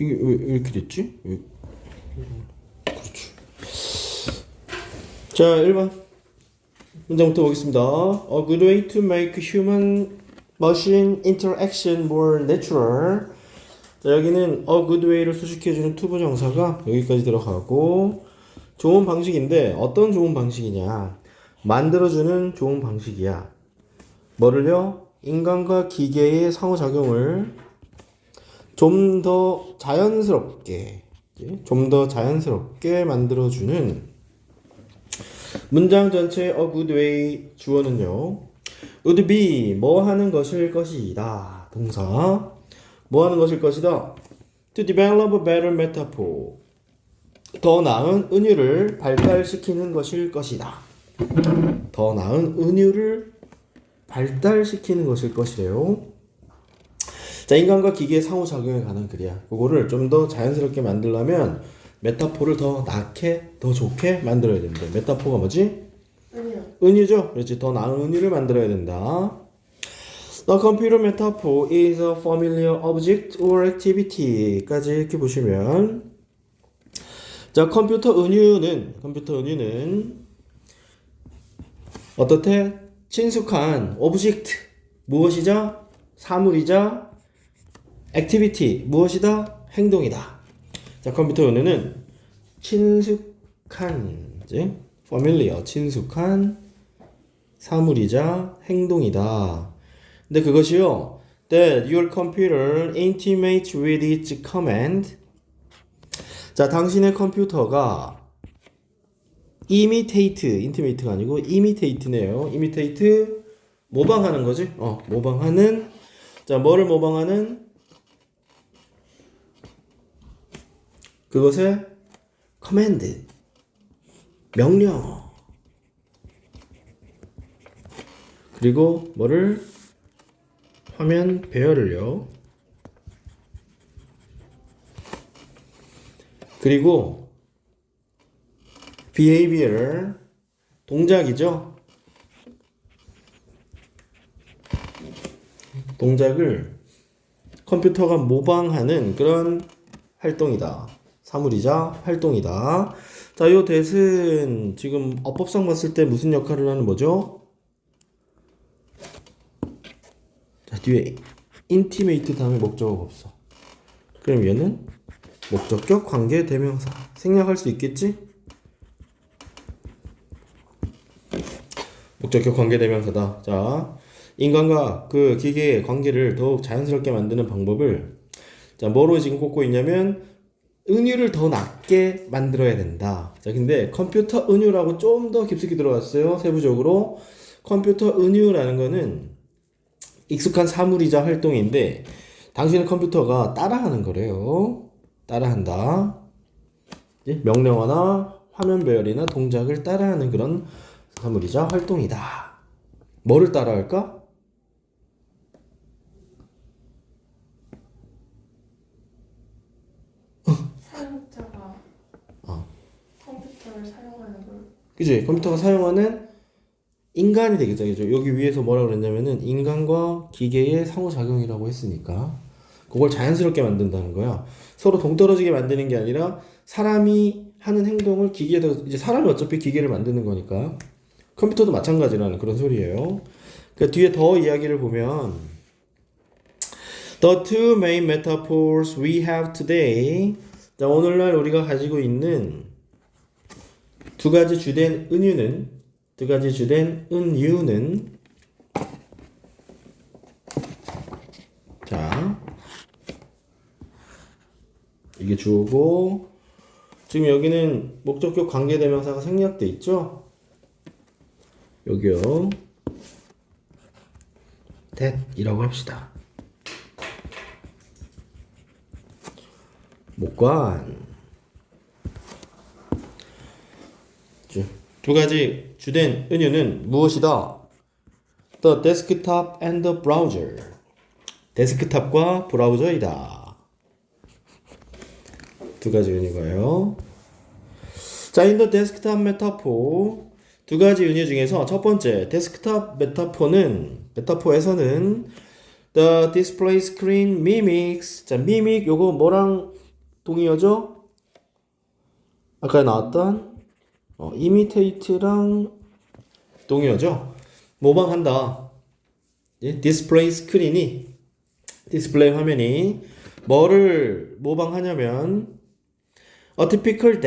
이게 왜, 왜 이렇게 됐지? 왜? 그렇지. 자, 1번. 문장부터 보겠습니다. A good way to make human machine interaction more natural. 자, 여기는 a good way를 수식해주는 투부 정사가 여기까지 들어가고 좋은 방식인데 어떤 좋은 방식이냐? 만들어주는 좋은 방식이야. 뭐를요? 인간과 기계의 상호작용을 좀 더 자연스럽게, 좀 더 자연스럽게 만들어주는 문장 전체 a good way 주어는요. would be 뭐 하는 것일 것이다. 동사 뭐 하는 것일 것이다. to develop a better metaphor 더 나은 은유를 발달시키는 것일 것이다. 더 나은 은유를 발달시키는 것일 것이래요. 자, 인간과 기계의 상호작용에 관한 글이야. 그거를 좀 더 자연스럽게 만들려면 메타포를 더 낫게, 더 좋게 만들어야 된다. 메타포가 뭐지? 아니요. 은유죠? 그렇지. 더 나은 은유를 만들어야 된다. The computer metaphor is a familiar object or activity.까지 이렇게 보시면 자, 컴퓨터 은유는 컴퓨터 은유는 어떻게 친숙한 오브젝트 무엇이자 사물이자 액티비티 무엇이다 행동이다. 자, 컴퓨터 은유는 친숙한 이제 familiar 친숙한 사물이자 행동이다. 근데 그것이요. That your computer intimates with its command. 자, 당신의 컴퓨터가 imitate, intimate가 아니고 imitate네요. imitate 모방하는 거지? 어, 모방하는 자, 뭐를 모방하는 그것의 command 명령 그리고 뭐를 화면 배열을요. 그리고 behavior 동작이죠. 동작을 컴퓨터가 모방하는 그런 활동이다. 사물이자 활동이다. 자, 요 대은 지금 어법상 봤을 때 무슨 역할을 하는 뭐죠? 자, 뒤에 intimate 다음에 목적어가 없어. 그럼 얘는 목적격 관계 대명사 생략할 수 있겠지? 목적격 관계 대명사다. 자, 인간과 그 기계의 관계를 더욱 자연스럽게 만드는 방법을 자, 뭐로 지금 꼽고 있냐면 은유를 더 낮게 만들어야 된다. 자, 근데 컴퓨터 은유라고 좀 더 깊숙이 들어갔어요. 세부적으로 컴퓨터 은유라는 거는 익숙한 사물이자 활동인데 당신의 컴퓨터가 따라하는 거래요. 따라한다. 명령어나 화면 배열이나 동작을 따라하는 그런 사물이자 활동이다. 뭐를 따라할까? 사용자가 어. 컴퓨터를 사용하는 걸 그지? 컴퓨터가 사용하는 인간이 되겠죠. 그죠? 여기 위에서 뭐라 그랬냐면은 인간과 기계의 상호작용이라고 했으니까 그걸 자연스럽게 만든다는 거야. 서로 동떨어지게 만드는 게 아니라 사람이 하는 행동을 기계에다 이제 사람이 어차피 기계를 만드는 거니까 컴퓨터도 마찬가지라는 그런 소리예요. 그 뒤에 더 이야기를 보면 The two main metaphors we have today. 자, 오늘날 우리가 가지고 있는 두 가지 주된 은유는 두 가지 주된 은유는 자 이게 주어고 지금 여기는 목적격 관계대명사가 생략돼 있죠? 여기요. that이라고 합시다. 목관 주- 두 가지 주된 은유는 무엇이다? The desktop and the browser. 데스크탑과 브라우저이다. 두 가지 은유가요. 자, in the desktop metaphor 두 가지 은유 중에서 첫 번째 데스크탑 메타포는 메타포에서는 The display screen mimics. 자, mimic 요거 뭐랑 동의어죠? 아까 나왔던 어, imitate랑 동의어죠? 모방한다. 예? 디스플레이 스크린이 디스플레이 화면이 뭐를 모방하냐면 a typical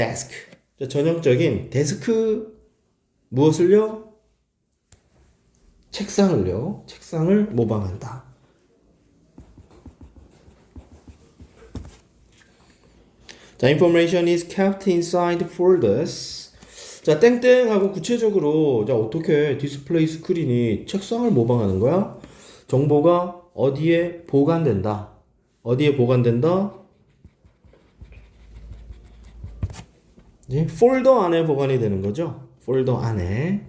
전형적인 데스크 무엇을요? 책상을요. 책상을 모방한다. 자, information is kept inside folders. 자, 땡땡하고 구체적으로 자, 어떻게 디스플레이 스크린이 책상을 모방하는 거야? 정보가 어디에 보관된다. 어디에 보관된다? 이제 폴더 안에 보관이 되는 거죠. 폴더 안에.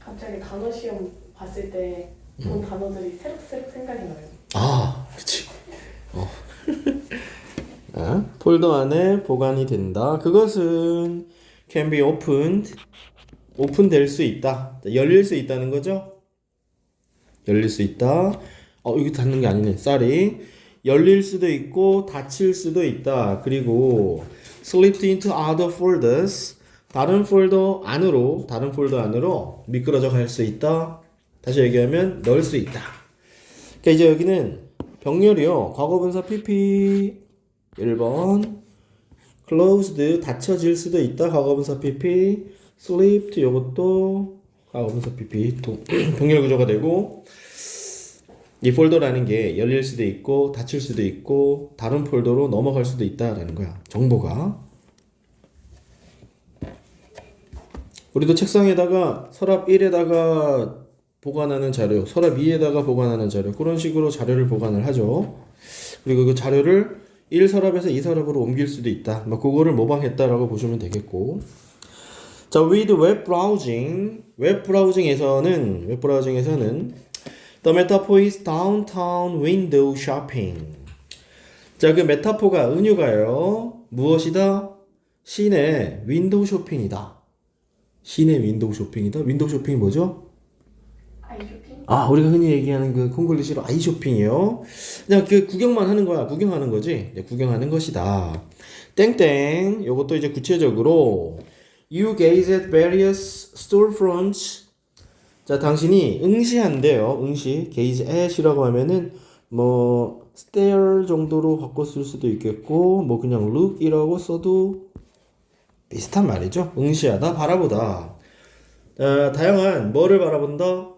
갑자기 단어 시험 봤을 때본 단어들이 새록새록 생각이 나요. 아, 그치. 어. 아, 폴더 안에 보관이 된다. 그것은 can be opened. 오픈될 수 있다. 자, 열릴 수 있다는 거죠? 열릴 수 있다. 어, 여기 닫는 게 아니네. 쌀이. 열릴 수도 있고 닫힐 수도 있다. 그리고 slipped into other folders. 다른 폴더 안으로 다른 폴더 안으로 미끄러져 갈 수 있다. 다시 얘기하면 넣을 수 있다. 그러니까 이제 여기는 병렬이요. 과거분사 PP 1번 closed 닫혀질 수도 있다. 과거분사 PP slipped 요것도 과거분사 PP 또 병렬 구조가 되고 이 폴더라는 게 열릴 수도 있고 닫힐 수도 있고 다른 폴더로 넘어갈 수도 있다라는 거야. 정보가 우리도 책상에다가 서랍 1에다가 보관하는 자료, 서랍 2에다가 보관하는 자료 그런 식으로 자료를 보관을 하죠. 그리고 그 자료를 1 서랍에서 2 서랍으로 옮길 수도 있다. 뭐 그거를 모방했다라고 보시면 되겠고. 자, with web browsing, 웹 브라우징에서는 웹 브라우징에서는 the metaphor is downtown window shopping. 자, 그 메타포가 은유가요. 무엇이다? 시내 윈도우 쇼핑이다. 시내 윈도우 쇼핑이다. 윈도우 쇼핑이 뭐죠? 아, 우리가 흔히 얘기하는 그 콩글리시로 아이 쇼핑이요. 그냥 그 구경만 하는 거야. 구경하는 거지. 네, 구경하는 것이다. 땡땡. 요것도 이제 구체적으로 You gaze at various storefronts. 자, 당신이 응시한대요. 응시. gaze at이라고 하면은 뭐 stare 정도로 바꿨을 수도 있겠고 뭐 그냥 look이라고 써도 비슷한 말이죠. 응시하다, 바라보다. 자, 다양한 뭐를 바라본다?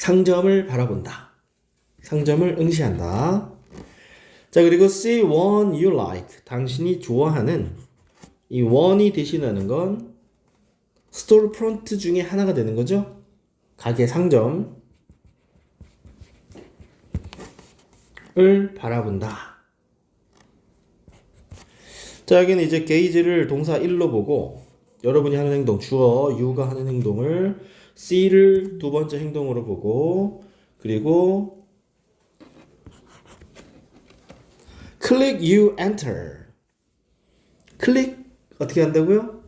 상점을 바라본다. 상점을 응시한다. 자, 그리고 see one you like. 당신이 좋아하는 이 one이 대신하는 건 스토어 프론트 중에 하나가 되는 거죠. 가게 상점 을 바라본다. 자, 여기는 이제 게이지를 동사 1로 보고 여러분이 하는 행동, 주어 you가 하는 행동을 C를 두 번째 행동으로 보고 그리고 click you enter 클릭 어떻게 한다고요?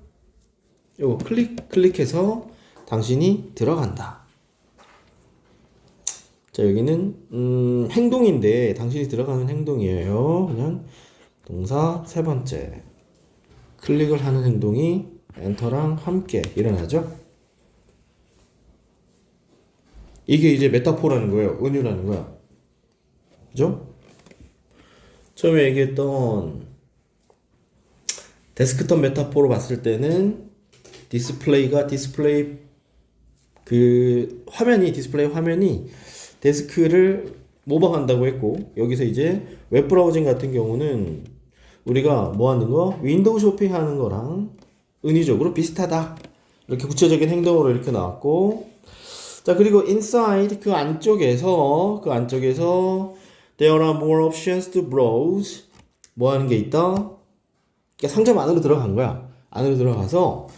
요거 클릭 클릭해서 당신이 들어간다. 자 여기는 음, 행동인데 당신이 들어가는 행동이에요. 그냥 동사 세 번째 클릭을 하는 행동이 엔터랑 함께 일어나죠. 이게 이제 메타포라는 거예요. 은유라는 거야. 그죠? 처음에 얘기했던 데스크톱 메타포로 봤을 때는 디스플레이가 디스플레이 그 화면이 디스플레이 화면이 데스크를 모방한다고 했고 여기서 이제 웹 브라우징 같은 경우는 우리가 뭐 하는 거 윈도우 쇼핑하는 거랑 은유적으로 비슷하다 이렇게 구체적인 행동으로 이렇게 나왔고 자 그리고 inside 그 안쪽에서 그 안쪽에서 there are more options to browse. 뭐 하는 게 있다? 그러니까 상점 안으로 들어간 거야. 안으로 들어가서.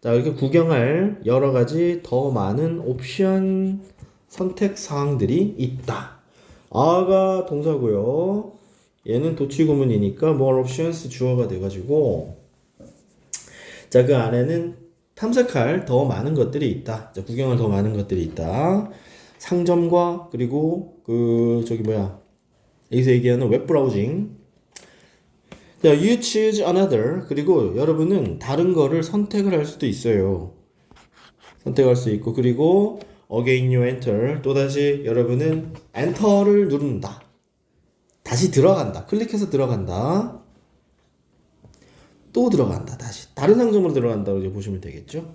자 이렇게 구경할 여러 가지 더 많은 옵션 선택 사항들이 있다. 아가 동사고요. 얘는 도치구문이니까 more options 주어가 돼 가지고. 자 그 안에는 탐색할 더 많은 것들이 있다. 자, 구경할 더 많은 것들이 있다. 상점과 그리고 그 저기 뭐야 여기서 얘기하는 웹 브라우징. 자, you choose another. 그리고 여러분은 다른 거를 선택을 할 수도 있어요. 선택할 수 있고 그리고 again you enter. 또 다시 여러분은 엔터를 누른다. 다시 들어간다. 클릭해서 들어간다. 또 들어간다. 다시 다른 상점으로 들어간다고 이제 보시면 되겠죠.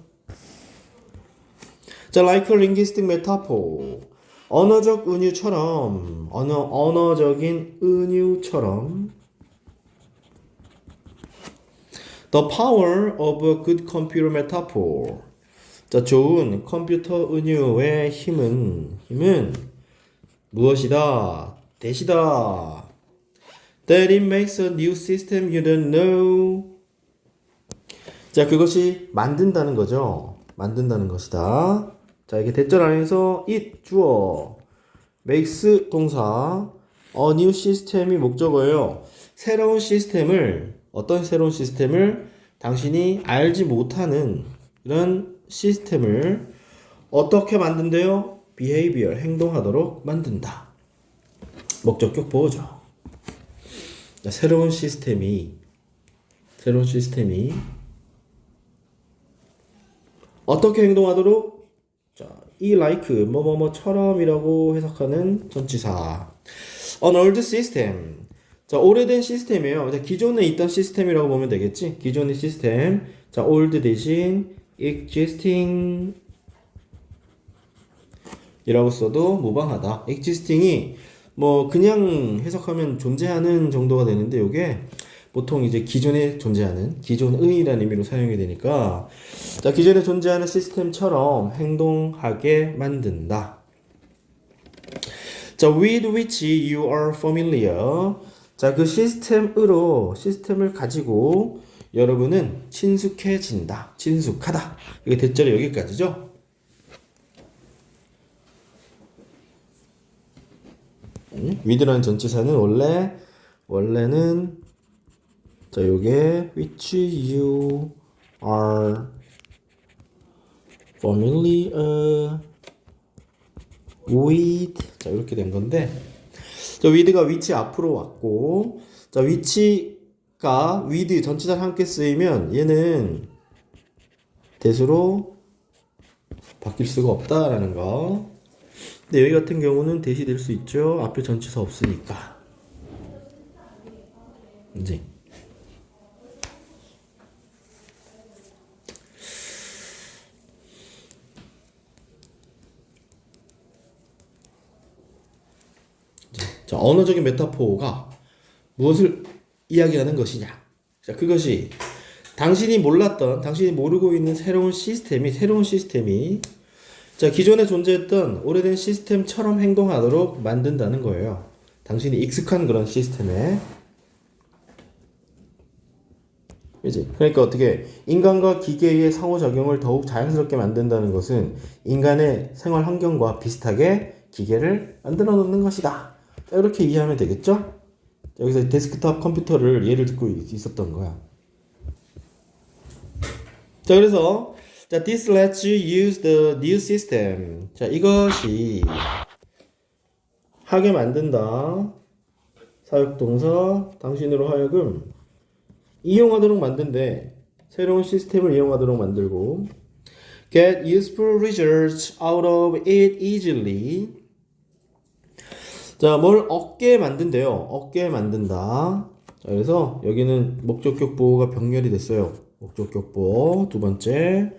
자, like a linguistic metaphor. 언어적 은유처럼 언어 언어적인 은유처럼 The power of a good computer metaphor. 자, 좋은 컴퓨터 은유의 힘은 힘은 무엇이다? 대시다. That it makes a new system you don't know. 자, 그것이 만든다는 거죠. 만든다는 것이다. 자, 이게 대절 안에서 it 주어 makes 동사 a new system이 목적어예요. 새로운 시스템을 어떤 새로운 시스템을 당신이 알지 못하는 이런 시스템을 어떻게 만든대요? behavior 행동하도록 만든다. 목적격 보호죠. 자, 새로운 시스템이 새로운 시스템이 어떻게 행동하도록 자, 이 like 뭐뭐뭐처럼이라고 해석하는 전치사. An old system. 자, 오래된 시스템이에요. 자, 기존에 있던 시스템이라고 보면 되겠지? 기존의 시스템. 자, old 대신 existing 이라고 써도 무방하다. existing이 뭐 그냥 해석하면 존재하는 정도가 되는데 요게 보통 이제 기존에 존재하는 기존의라는 의미로 사용이 되니까 자 기존에 존재하는 시스템처럼 행동하게 만든다. 자 with which you are familiar 자그 시스템으로 시스템을 가지고 여러분은 친숙해진다 친숙하다 이게 대절이 여기까지죠. 음, with라는 전치사는 원래 원래는 자 요게 which you are familiar with. 자 이렇게 된 건데. 자 with가 위치 앞으로 왔고. 자 위치가 with 전치사 함께 쓰이면 얘는 대수로 바뀔 수가 없다라는 거. 근데 여기 같은 경우는 대시 될 수 있죠. 앞에 전치사 없으니까. 이제 자, 언어적인 메타포가 무엇을 이야기하는 것이냐? 자, 그것이 당신이 몰랐던, 당신이 모르고 있는 새로운 시스템이, 새로운 시스템이 자, 기존에 존재했던 오래된 시스템처럼 행동하도록 만든다는 거예요. 당신이 익숙한 그런 시스템에. 이제 그러니까 어떻게 인간과 기계의 상호작용을 더욱 자연스럽게 만든다는 것은 인간의 생활 환경과 비슷하게 기계를 만들어 놓는 것이다. 자, 이렇게 이해하면 되겠죠? 여기서 데스크탑 컴퓨터를 예를 듣고 있었던 거야. 자, 그래서 자, this lets you use the new system. 자, 이것이 하게 만든다. 사역동사 당신으로 하여금 이용하도록 만든대. 새로운 시스템을 이용하도록 만들고 get useful results out of it easily. 자, 뭘 얻게 만든대요. 얻게 만든다. 자, 그래서 여기는 목적격 보호가 병렬이 됐어요. 목적격 보호. 두 번째.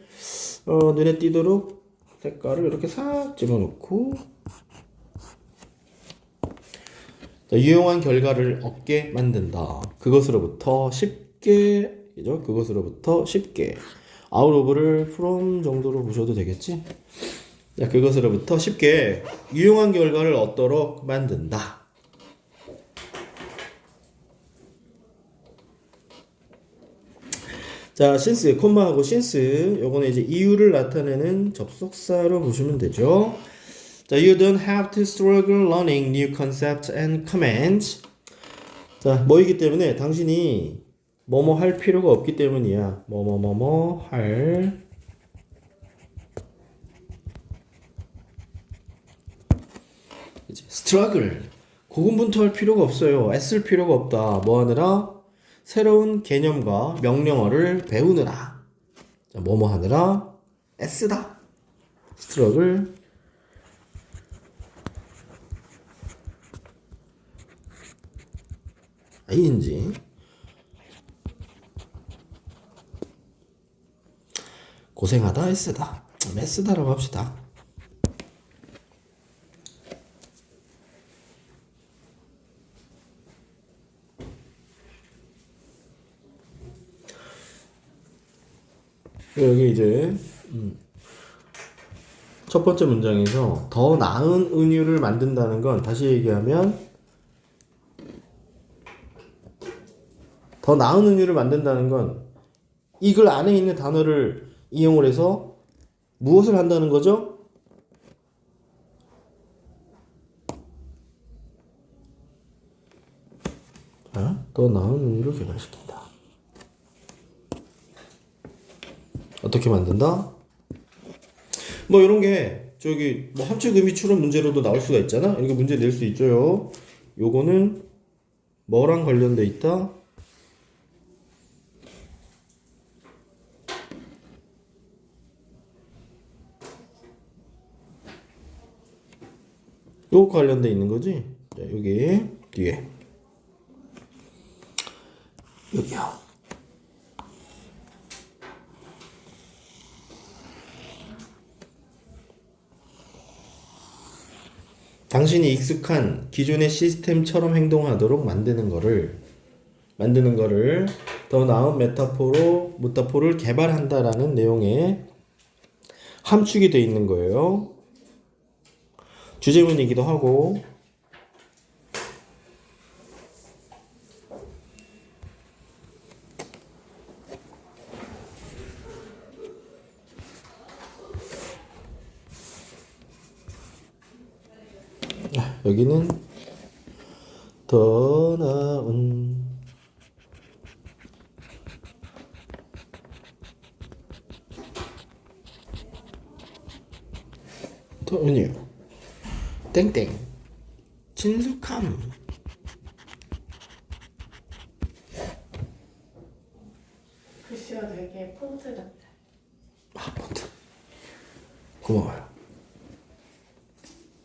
어, 눈에 띄도록 색깔을 이렇게 싹 집어넣고 자, 유용한 결과를 얻게 만든다. 그것으로부터 쉽게 그죠? 그것으로부터 쉽게 out of를 from 정도로 보셔도 되겠지? 자, 그것으로부터 쉽게 유용한 결과를 얻도록 만든다. 자, 신스, 콤마하고 신스, 요거는 이제 이유를 나타내는 접속사로 보시면 되죠. 자, you don't have to struggle learning new concepts and commands. 자, 뭐이기 때문에 당신이 뭐뭐 할 필요가 없기 때문이야. 뭐뭐뭐뭐 할 struggle. 고군분투할 필요가 없어요. 애쓸 필요가 없다. 뭐 하느라? 새로운 개념과 명령어를 배우느라. 자, 뭐뭐 하느라? 애쓰다. struggle. ing. 고생하다 애쓰다. 애쓰다라고 합시다. 여기 이제 음, 첫 번째 문장에서 더 나은 은유를 만든다는 건 다시 얘기하면 더 나은 은유를 만든다는 건 이 글 안에 있는 단어를 이용을 해서 무엇을 한다는 거죠? 자, 더 나은 은유를 개발시킨다. 어떻게 만든다? 뭐 이런 게 저기 뭐 함축 의미 추론 문제로도 나올 수가 있잖아. 이거 문제 낼 수 있죠요. 요거는 뭐랑 관련돼 있다? 요 관련돼 있는 거지? 자, 여기 뒤에 여기요. 당신이 익숙한 기존의 시스템처럼 행동하도록 만드는 거를 만드는 거를 더 나은 메타포로 메타포를 개발한다라는 내용의 함축이 돼 있는 거예요. 주제문이기도 하고 여기는 더 나은 더 은유 땡땡. 친숙함